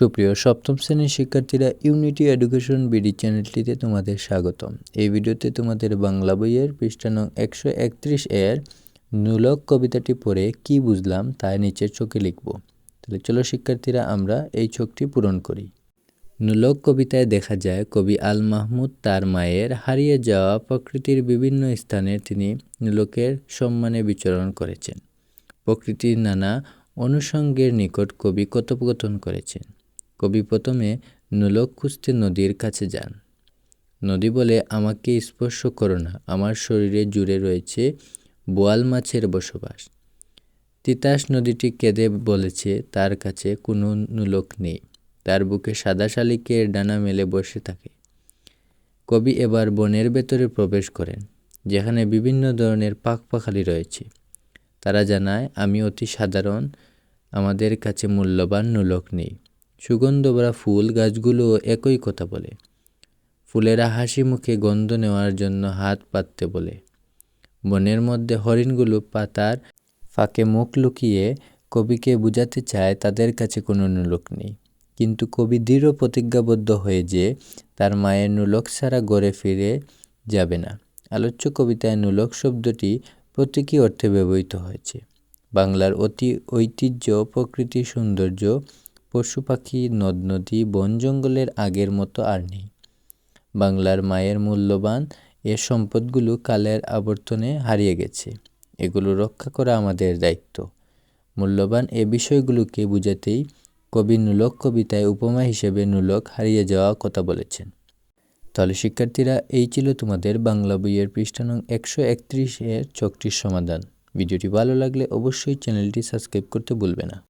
সুপ্রিয়, সপ্তম শ্রেণির শিক্ষার্থীরা ইউনিটি এডুকেশন বিডি চ্যানেলটিতে তোমাদের স্বাগতম। এই ভিডিওতে তোমাদের বাংলা বইয়ের পৃষ্ঠা নং একশো একত্রিশ এর নুলক কবিতাটি পড়ে কি বুঝলাম তা নিচের চোখে লিখব। তাহলে চলো শিক্ষার্থীরা, আমরা এই চোখটি পূরণ করি। নুলক কবিতায় দেখা যায়, কবি আল মাহমুদ তার মায়ের হারিয়ে যাওয়া প্রকৃতির বিভিন্ন স্থানে তিনি নুলকের সম্মানে বিচরণ করেছেন। প্রকৃতির নানা অনুষঙ্গের নিকট কবি কথোপকথন করেছেন। কবি প্রথমে নুলক খুঁজতে নদীর কাছে যান। নদী বলে, আমাকে স্পর্শ করো না, আমার শরীরে জুড়ে রয়েছে বোয়াল মাছের বসবাস। তিতাস নদীটি কেঁদে বলেছে, তার কাছে কোনো নুলক নেই, তার বুকে সাদা শালিকের ডানা মেলে বসে থাকে। কবি এবার বনের ভেতরে প্রবেশ করেন, যেখানে বিভিন্ন ধরনের পাখপাখালি রয়েছে। তারা জানায়, আমি অতি সাধারণ, আমাদের কাছে মূল্যবান নুলক নেই। সুগন্ধভরা ফুল গাছগুলো একই কথা বলে। ফুলেরা হাসি মুখে গন্ধ নেওয়ার জন্য হাত পাততে বলে। বনের মধ্যে হরিণগুলো পাতার ফাঁকে মুখ লুকিয়ে কবিকে বুঝাতে চায় তাদের কাছে কোনো নুলক নেই। কিন্তু কবি দৃঢ় প্রতিজ্ঞাবদ্ধ হয়ে যে তার মায়ের নুলক ছাড়া গড়ে ফিরে যাবে না। আলোচ্য কবিতায় নুলক শব্দটি প্রতীকী অর্থে ব্যবহৃত হয়েছে। বাংলার অতি ঐতিহ্য, প্রকৃতি, সৌন্দর্য পশু পাখি নদ নদী বন জঙ্গলের আগের মতো আর নেই। বাংলার মায়ের মূল্যবান এ সম্পদগুলো কালের আবর্তনে হারিয়ে গেছে। এগুলো রক্ষা করা আমাদের দায়িত্ব। মূল্যবান এ বিষয়গুলোকে বুঝাতেই কবি নুলক কবিতায় উপমা হিসেবে নুলক হারিয়ে যাওয়া কথা বলেছেন। তাহলে শিক্ষার্থীরা, এই ছিল তোমাদের বাংলা বইয়ের পৃষ্ঠা নং একশো একত্রিশ এর চকটির সমাধান। ভিডিওটি ভালো লাগলে অবশ্যই চ্যানেলটি সাবস্ক্রাইব করতে ভুলবে না।